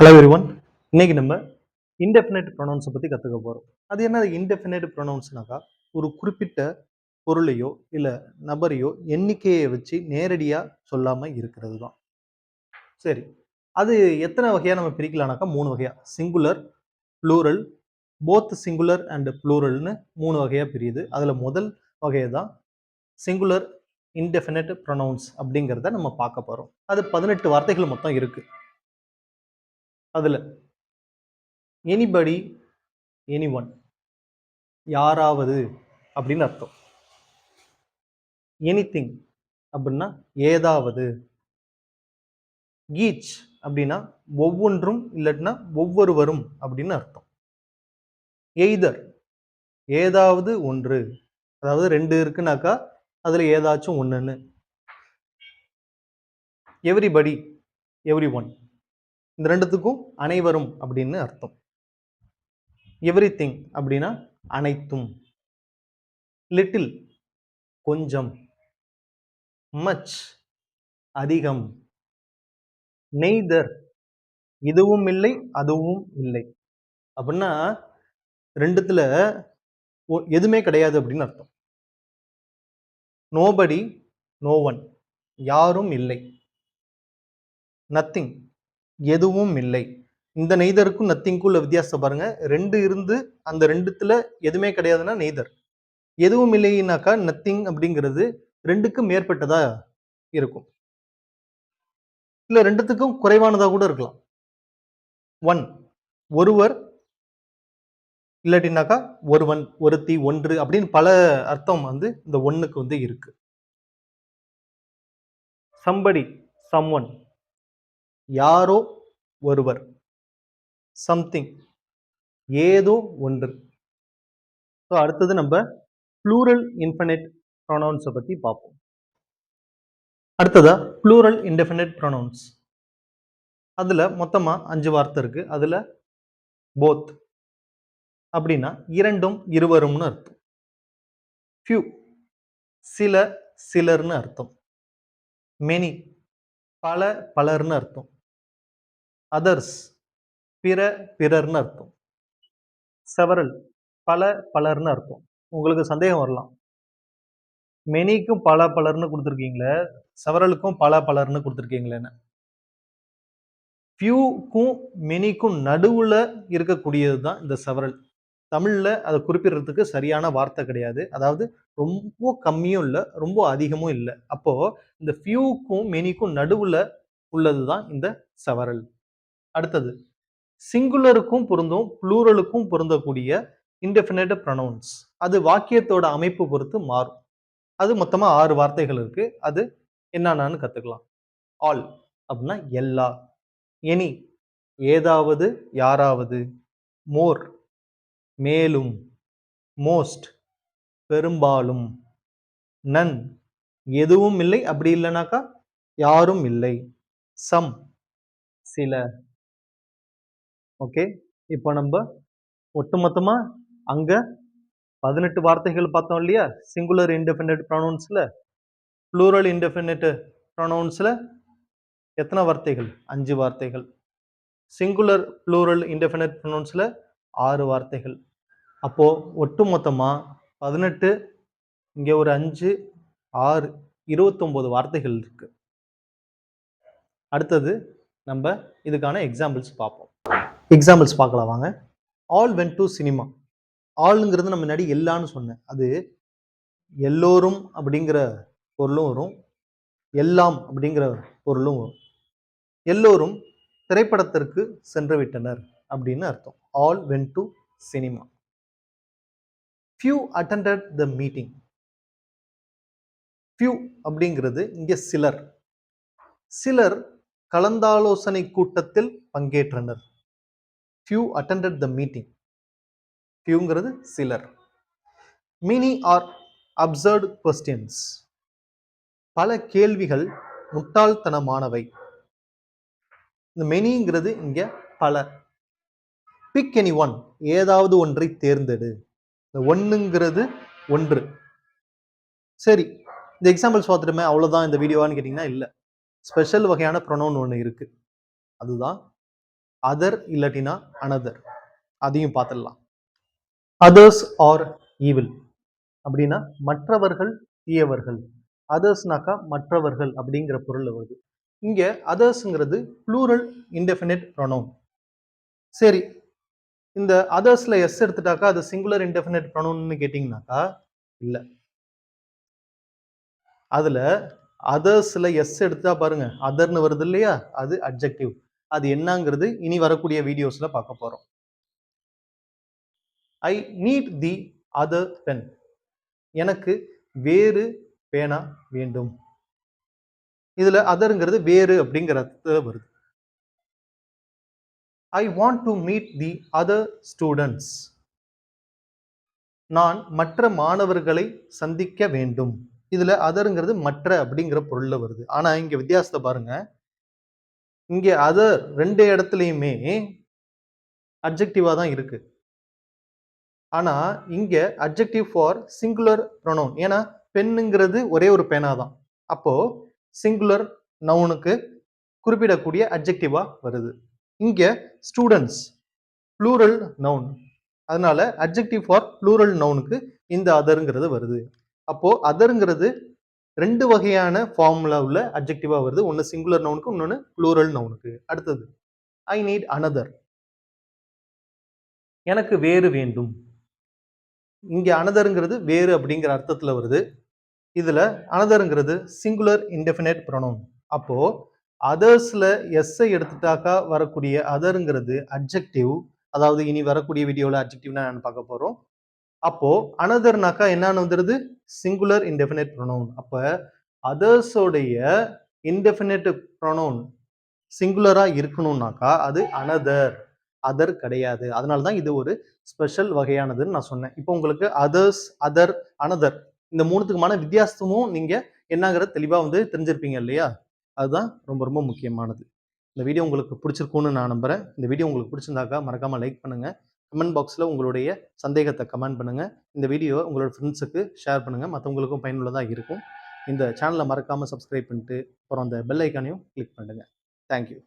Hello everyone இன்னைக்கு நம்ம indefinite ப்ரொனவுன்ஸை பற்றி கற்றுக்க போகிறோம் அது என்ன இன்டெஃபினைட் ப்ரொனவுன்ஸ்னாக்கா ஒரு குறிப்பிட்ட பொருளையோ இல்லை நபரையோ எண்ணிக்கையை வச்சு நேரடியாக சொல்லாமல் இருக்கிறது தான் சரி. அது எத்தனை வகையாக நம்ம பிரிக்கலாம்னாக்கா மூணு வகையாக singular plural both singular and ப்ளூரல்னு மூணு வகையாக பிரியுது. அதில் முதல் வகையை தான் சிங்குலர் இன்டெஃபினட் ப்ரொனவுன்ஸ் அப்படிங்கிறத நம்ம பார்க்க போகிறோம் அது பதினெட்டு வார்த்தைகள் மொத்தம் இருக்குது அதில். எனிபடி எனி ஒன் யாராவது அப்படின்னு அர்த்தம். எனிதிங் அப்படின்னா ஏதாவது. கீச் அப்படின்னா ஒவ்வொன்றும் இல்லாட்டினா ஒவ்வொருவரும் அப்படின்னு அர்த்தம். எய்தர் ஏதாவது ஒன்று. அதாவது ரெண்டு இருக்குனாக்கா அதில் ஏதாச்சும் ஒன்றுன்னு எவ்ரிபடி எவ்ரி ஒன் இந்த ரெண்டுத்துக்கும் அனைவரும் அப்படின்னு அர்த்தம். எவ்ரி திங் அப்படின்னா அனைத்தும். லிட்டில் கொஞ்சம். மச் அதிகம். நெய்தர் இதுவும் இல்லை அதுவும் இல்லை. அப்படின்னா ரெண்டுத்துல எதுவுமே கிடையாது அப்படின்னு அர்த்தம். நோபடி நோவன் யாரும் இல்லை. நத்திங் எதுவும் இல்லை. இந்த நெய்தருக்கும் நத்திங்க்கும் உள்ள வித்தியாசம் பாருங்க. ரெண்டு இருந்து அந்த ரெண்டுத்துல எதுவுமே கிடையாதுன்னா நெய்தர். எதுவும் இல்லைனாக்கா நத்திங் அப்படிங்கிறது ரெண்டுக்கும் மேற்பட்டதா இருக்கும். இல்ல ரெண்டுத்துக்கும் குறைவானதா கூட இருக்கலாம். ஒன் ஒருவர் இல்லாட்டினாக்கா ஒருவன் ஒருத்தி ஒன்று அப்படின்னு பல அர்த்தம் வந்து இந்த ஒன்றுக்கு வந்து இருக்கு. சம்படி சம்ஒன் யாரோ ஒருவர். சம்திங் ஏதோ ஒன்று. ஸோ அடுத்தது நம்ம ப்ளூரல் இன்ஃபினிட் ப்ரொனவுன்ஸை பற்றி பார்ப்போம். அடுத்ததா ப்ளூரல் இன்டெஃபினிட் ப்ரொனவுன்ஸ் அதில் மொத்தமாக அஞ்சு வார்த்தை இருக்குது அதில் போத் அப்படின்னா இரண்டும் இருவரும்னு அர்த்தம். ஃபியூ சில சிலர்னு அர்த்தம். மெனி பல பலர்னு அர்த்தம். அதர்ஸ் பிற பிறர்னு அர்த்தம். செவரல் பல பலர்னு அர்த்தம். உங்களுக்கு சந்தேகம் வரலாம். மெனிக்கும் பல பலர்னு கொடுத்துருக்கீங்களே செவரலுக்கும் பல பலர்னு கொடுத்துருக்கீங்களேன்னு. ஃபியூக்கும் மெனிக்கும் நடுவில் இருக்கக்கூடியது தான் இந்த செவரல் தமிழில் அதை குறிப்பிடுறதுக்கு சரியான வார்த்தை கிடையாது. அதாவது ரொம்ப கம்மியும் இல்லை ரொம்ப அதிகமும் இல்லை. அப்போது இந்த ஃபியூக்கும் மெனிக்கும் நடுவில் உள்ளது தான் இந்த செவரல் அடுத்தது சிங்குலருக்கும் பொருந்தும் ப்ளூரலுக்கும் பொருந்தக்கூடிய இன்டெஃபினட் ப்ரனவுன்ஸ் அது வாக்கியத்தோட அமைப்பு பொறுத்து மாறும். அது மொத்தமாக ஆறு வார்த்தைகள் இருக்கு. அது என்னென்னு கற்றுக்கலாம் ஆல் அப்படின்னா எல்லா எனி ஏதாவது யாராவது மோர் மேலும் மோஸ்ட் பெரும்பாலும் நன் எதுவும் இல்லை அப்படி இல்லைனாக்கா யாரும் இல்லை சம் சில ஓகே இப்போ நம்ம ஒட்டுமொத்தமாக அங்கே பதினெட்டு வார்த்தைகள் பார்த்தோம் இல்லையா? சிங்குலர் இன்டெஃபினட் ப்ரொனவுன்ஸில் ப்ளூரல் இன்டெஃபினட் ப்ரொனவுன்ஸில் எத்தனை வார்த்தைகள்? அஞ்சு வார்த்தைகள். சிங்குலர் ப்ளூரல் இன்டெஃபினட் ப்ரொனவுன்ஸில் ஆறு வார்த்தைகள். அப்போது ஒட்டு மொத்தமாக பதினெட்டு இங்கே ஒரு அஞ்சு ஆறு இருபத்தொம்போது வார்த்தைகள் இருக்குது அடுத்தது நம்ம இதுக்கான எக்ஸாம்பிள்ஸ் பார்ப்போம். எக்ஸாம்பிள்ஸ் பார்க்கலாம் வாங்க. ஆல் வென் டு சினிமா ஆளுங்கிறது நம்ம முன்னாடி எல்லான்னு சொன்னேன். அது எல்லோரும் அப்படிங்கிற பொருளும் வரும். எல்லாம் அப்படிங்கிற பொருளும் வரும். எல்லோரும் திரைப்படத்திற்கு சென்று விட்டனர் அப்படின்னு அர்த்தம். All went to cinema few attended the meeting few அப்படிங்கிறது இங்கே சிலர். சிலர் கலந்தாலோசனை கூட்டத்தில் பங்கேற்றனர். ஃபியூ அட்டண்டட் த மீட்டிங் ஃபியூங்கிறது சிலர். மினி ஆர் அப்சர்ட் கொஸ்டின்ஸ் பல கேள்விகள் முட்டாள்தனமானவை. இந்த மெனிங்கிறது இங்கே பல. பிக் எனி ஒன் ஏதாவது ஒன்றை தேர்ந்தெடு. இந்த ஒன்றுங்கிறது ஒன்று. சரி இந்த எக்ஸாம்பிள்ஸ் பார்த்துட்டுமே அவ்வளோதான் இந்த வீடியோவான்னு கேட்டிங்கன்னா இல்லை. ஸ்பெஷல் வகையான ப்ரொனவுன் ஒன்று இருக்குது அதுதான் அதர் இல்லாட்டினா அனதர் அதையும் பார்த்துடலாம். அதர்ஸ் ஆர் ஈவில் அப்படின்னா மற்றவர்கள் தீயவர்கள். அதர்ஸ்னாக்கா மற்றவர்கள் அப்படிங்கிற பொருள் வருது. இங்கே அதர்ஸ்ங்கிறது ப்ளூரல் இன்டெஃபினிட் ப்ரொனவுன் சரி இந்த அதர்ஸில் எஸ் எடுத்துட்டாக்கா அது சிங்குலர் இன்டெஃபினிட் ப்ரொனவுன்னு கேட்டிங்கனாக்கா இல்லை. அதில் அதர்ஸில் எஸ் எடுத்தா பாருங்க அதர்னு வருது இல்லையா? அது அப்ஜெக்டிவ் அது என்னங்கிறது இனி வரக்கூடிய வீடியோஸில் பார்க்க போகிறோம் I need the other pen எனக்கு வேறு பேனா வேண்டும். இதில் அதருங்கிறது வேறு அப்படிங்கிறது வருது. I want to meet the other students நான் மற்ற மாணவர்களை சந்திக்க வேண்டும். இதில் அதருங்கிறது மற்ற அப்படிங்கிற பொருளில் வருது. ஆனால் இங்கே வித்தியாசத்தை பாருங்கள் இங்கே அதர் ரெண்டு இடத்துலையுமே அப்ஜெக்டிவாக தான் இருக்குது ஆனால் இங்கே அப்ஜெக்டிவ் ஃபார் சிங்குலர் ப்ரொனவுன் ஏன்னா பெண்ணுங்கிறது ஒரே ஒரு பேனா தான் அப்போ சிங்குலர் நவுனுக்கு குறிப்பிடக்கூடிய அப்ஜெக்டிவாக வருது. இங்கே ஸ்டூடெண்ட்ஸ் ப்ளூரல் நவுன் அதனால் அப்ஜெக்டிவ் ஃபார் ப்ளூரல் நவுனுக்கு இந்த அதருங்கிறது வருது. அப்போது அதருங்கிறது ரெண்டு வகையான ஃபார்முலாவில் உள்ள வருது. ஒன்று சிங்குலர் நவுனுக்கு இன்னொன்று ப்ளூரல் நவுனுக்கு அடுத்தது ஐ நீட் அனதர் எனக்கு வேறு வேண்டும். இங்கே அனதருங்கிறது வேறு அப்படிங்கிற அர்த்தத்தில் வருது. இதில் அனதருங்கிறது சிங்குலர் இன்டெஃபினைட் ப்ரொனவுன் அப்போது அதர்ஸில் எஸ்ஸை எடுத்துட்டாக்கா வரக்கூடிய அதருங்கிறது அட்ஜெக்டிவ் அதாவது இனி வரக்கூடிய வீடியோவில் அப்ஜெக்டிவ்னா நான் பார்க்க போகிறோம் அப்போ அனதர்னாக்கா என்னன்னு வந்துடுது சிங்குலர் இன்டெஃபினேட் ப்ரொனவுன் அப்போ அதர்ஸோடைய இன்டெஃபினேட் ப்ரொனவுன் சிங்குலராக இருக்கணும்னாக்கா அது அனதர் அதர் கிடையாது. அதனால தான் இது ஒரு ஸ்பெஷல் வகையானதுன்னு நான் சொன்னேன். இப்போ உங்களுக்கு அதர்ஸ் அதர் அனதர் இந்த மூணுத்துக்குமான வித்தியாசமும் நீங்கள் என்னங்கிறத தெளிவாக வந்து தெரிஞ்சிருப்பீங்க இல்லையா? அதுதான் ரொம்ப ரொம்ப முக்கியமானது. இந்த வீடியோ உங்களுக்கு பிடிச்சிருக்கும்னு நான் நம்புகிறேன் இந்த வீடியோ உங்களுக்கு பிடிச்சிருந்தாக்கா மறக்காமல் லைக் பண்ணுங்கள் கமெண்ட் பாக்ஸில் உங்களுடைய சந்தேகத்தை கமெண்ட் பண்ணுங்கள் இந்த வீடியோ உங்களோட ஃப்ரெண்ட்ஸுக்கு ஷேர் பண்ணுங்கள் மற்றவங்களுக்கும் பயனுள்ளதாக இருக்கும். இந்த சேனலை மறக்காமல் சப்ஸ்கிரைப் பண்ணிட்டு அப்புறம் அந்த பெல் ஐக்கானையும் கிளிக் பண்ணுங்கள் தேங்க்யூ